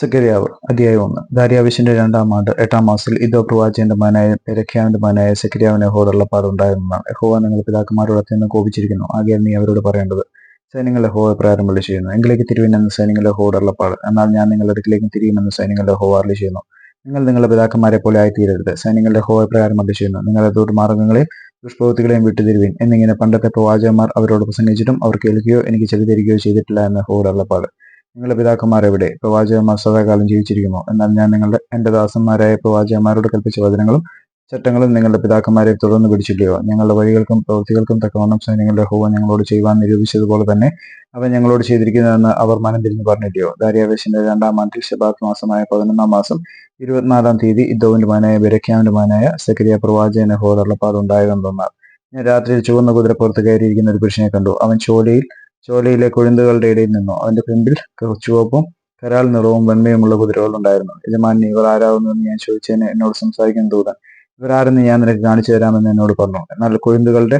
സെക്കരിയാവ് അധ്യായം ഒന്ന്. ദാര്യാവിശിന്റെ രണ്ടാം ആണ്ട് എട്ടാം മാസത്തിൽ ഇതോ പ്രവാചകന്റെ മനായ പെരഖ്യാവിന്റെ മനായ സെക്കരിയാവിന് യഹോദുള്ള പാടുണ്ടായിരുന്നതാണ് യഹോവ നിങ്ങൾ പിതാക്കന്മാരോട് അത്യന്തം കോപിച്ചിരിക്കുന്നു. ആകെ നീ അവരോട് പറയേണ്ടത് സൈനികളുടെ ഹോവ പ്രകാരം വിളി ചെയ്യുന്നു. എങ്കിലേക്ക് തിരുവിനെന്ന് സൈനികളുടെ ഹോദുള്ള പാട്. എന്നാൽ ഞാൻ നിങ്ങളുടെ അടുക്കിലേക്ക് തിരിയുമെന്ന് സൈനികളുടെ അരളി ചെയ്യുന്നു. നിങ്ങൾ നിങ്ങളുടെ പിതാക്കന്മാരെ പോലെ ആയിത്തീരരുത്. സൈന്യങ്ങളുടെ ഹോവ പ്രകാരം ചെയ്യുന്നു. നിങ്ങളുടെ ദുർമാർഗങ്ങളെയും ദുഷ്പ്രവൃത്തികളെയും വിട്ടുതിരുവിൻ. എന്നിങ്ങനെ പണ്ടത്തെ പ്രവാചകന്മാർ അവരോട് പ്രസംഗിച്ചിട്ടും അവർ കേൾക്കുകയോ എനിക്ക് ചെവി തരികയോ ചെയ്തിട്ടില്ല എന്ന ഹോടുള്ള പാട് നിങ്ങളുടെ പിതാക്കന്മാരെവിടെ? പ്രവാചകന്മാർ സദാകാലം ജീവിച്ചിരിക്കുമോ എന്നാൽ ഞാൻ നിങ്ങളുടെ എന്റെ ദാസന്മാരായ പ്രവാചകന്മാരോട് കൽപ്പിച്ച വചനങ്ങളും ചട്ടങ്ങളും നിങ്ങളുടെ പിതാക്കന്മാരെ തുടർന്ന് പിടിച്ചില്ലയോ ഞങ്ങളുടെ വഴികൾക്കും പ്രവൃത്തികൾക്കും തക്കവണ്ണം സൈന്യങ്ങളുടെ ഹോവ ഞങ്ങളോട് ചെയ്യുവാൻ നിരൂപിച്ചതുപോലെ തന്നെ അവൻ ഞങ്ങളോട് ചെയ്തിരിക്കുന്നതെന്ന് അവർ മനം തിരിഞ്ഞു പറഞ്ഞില്ലയോ ദാരിയാവേശിന്റെ രണ്ടാം ആണ്ടിൽ ഷബാത്ത് മാസമായ പതിനൊന്നാം മാസം ഇരുപത്തിനാലാം തീയതി ഇദ്ദോവിന്റെ മാനായ ബെരഖ്യാവിന്റെ മാനായ സെക്രിയ പ്രവാചകന ഹോദർളപ്പാടുണ്ടായതെന്നാൽ ഞാൻ രാത്രിയിൽ ചുവന്ന കുതിരപ്പുറത്ത് കയറിയിരിക്കുന്ന ഒരു പുരുഷനെ കണ്ടു. അവൻ ചോലയിൽ ചോലയിലെ കൊഴുന്തുകളുടെ ഇടയിൽ നിന്നു അവന്റെ പിമ്പിൽ ചുവപ്പും കരാൾ നിറവും വെണ്മയുമുള്ള കുതിരകൾ ഉണ്ടായിരുന്നു. യജമാനി ഇവർ എന്ന് ഞാൻ ചോദിച്ചതിന് എന്നോട് സംസാരിക്കുന്ന ദൂതൻ ഇവരാരെന്ന് ഞാൻ നിനക്ക് കാണിച്ചു തരാമെന്ന് എന്നോട് പറഞ്ഞു. എന്നാൽ കൊഴുന്തുകളുടെ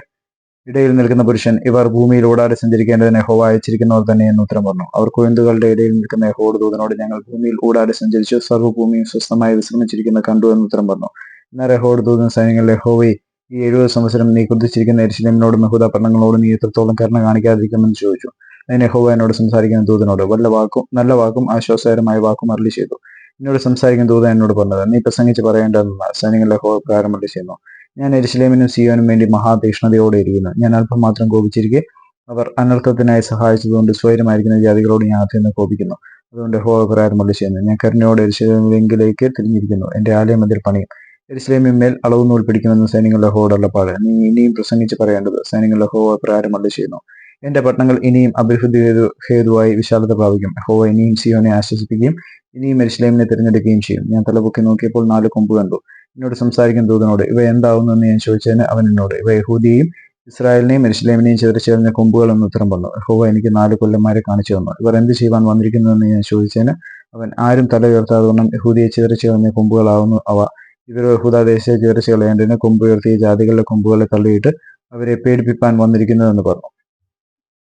ഇടയിൽ നിൽക്കുന്ന പുരുഷൻ ഇവർ ഭൂമിയിൽ ഓടാതെ സഞ്ചരിക്കേണ്ടതിനെ ഹോ അയച്ചിരിക്കുന്നവർ തന്നെ എന്ന് ഉത്തരം പറഞ്ഞു. അവർ കൊഴുന്തുകളുടെ ഇടയിൽ നിൽക്കുന്ന ഹോട് ദൂതനോട് ഞങ്ങൾ ഭൂമിയിൽ ഓടാതെ സഞ്ചരിച്ചു സർവഭൂമിയും സ്വസ്ഥമായി വിശ്രമിച്ചിരിക്കുന്ന കണ്ടു എന്ന് ഉത്തരം പറഞ്ഞു. എന്നാൽ ഹോട് ദൂതൻ സൈന്യങ്ങളിലെ ഹോവയെ ഈ എഴുപത് സംവത്സരം നീ കുതിച്ചിരിക്കുന്ന എരിശിലേമിനോടും പഠനങ്ങളോടും നീ എത്രത്തോളം കരുണ കാണിക്കാതിരിക്കുമെന്ന് ചോദിച്ചു. അതിന് യഹോവ എന്നോട് സംസാരിക്കുന്ന ദൂതനോട് വല്ല വാക്കും നല്ല വാക്കും ആശ്വാസകരമായ വാക്കും അരളി ചെയ്തു. എന്നോട് സംസാരിക്കുന്ന ദൂതൻ എന്നോട് പറഞ്ഞത് നീ പ്രസംഗിച്ച് പറയേണ്ടതെന്ന് സൈനിക ഹോവ പ്രകാരം അരളി ചെയ്യുന്നു. ഞാൻ എരിശിലേമിനും സിയോനും വേണ്ടി മഹാതീഷ്ണതയോടെ ഇരിക്കുന്നു. ഞാൻ അല്പം മാത്രം കോപിച്ചിരിക്കെ അവർ അനർത്ഥത്തിനായി സഹായിച്ചതുകൊണ്ട് സ്വൈരമായിരിക്കുന്ന ജാതികളോട് ഞാൻ അത്യന്തം കോപിക്കുന്നു. അതുകൊണ്ട് ഹോവ പ്രകാരം അരളി ചെയ്യുന്നു. ഞാൻ കരുണയോടെ എരിശിലേമിലെങ്കിലേക്ക് തിരിഞ്ഞിരിക്കുന്നു. എന്റെ ആലയം അതിൽ പണിയും. എരിശിലേമിന്മേൽ അളവ് നൂൽ പിടിക്കുമെന്ന് സൈന്യങ്ങളുടെ ഹോടുള്ള പാട് നീ ഇനിയും പ്രസംഗിച്ച് പറയേണ്ടത് സൈന്യങ്ങളുടെ ഹോവ പ്രകാരം അല്ല ചെയ്യുന്നു. എന്റെ പട്ടണങ്ങൾ ഇനിയും അഭിവൃദ്ധി ഹേതു- ഹേതുവായി വിശാലത പ്രാപിക്കും. ഹോവ ഇനിയും സിയോനെ ആശ്വസിപ്പിക്കുകയും ഇനിയും എരിശിലേമിനെ തിരഞ്ഞെടുക്കുകയും ചെയ്യും. ഞാൻ തലപൊക്കി നോക്കിയപ്പോൾ നാല് കൊമ്പ് കണ്ടു. എന്നോട് സംസാരിക്കും ദൂതനോട് ഇവ എന്താവുന്നു എന്ന് ഞാൻ ചോദിച്ചതിന് അവൻ എന്നോട് ഇവ യഹൂദിയെയും ഇസ്രായേലിനെയും എരിശിലേമിനെയും ചേർന്ന കൊമ്പുകൾ എന്ന് ഉത്തരം പറഞ്ഞു. ഹോവ എനിക്ക് നാല് കൊല്ലന്മാരെ കാണിച്ചു തന്നു. ഇവർ എന്ത് ചെയ്യുവാൻ വന്നിരിക്കുന്നു എന്ന് ഞാൻ ചോദിച്ചതിന് അവൻ ആരും തല ഉയർത്താതെ യഹൂദിയെ ചിതറിച്ചേർന്ന കൊമ്പുകളാവുന്നു അവ. ഇവർ യഹൂദാദേശത്തെ ദേശീയ കളയേണ്ടതിന് കൊമ്പ് ഉയർത്തിയ ജാതികളുടെ കൊമ്പുകളെ തള്ളിയിട്ട് അവരെ പേടിപ്പിപ്പാൻ വന്നിരിക്കുന്നതെന്ന് പറഞ്ഞു.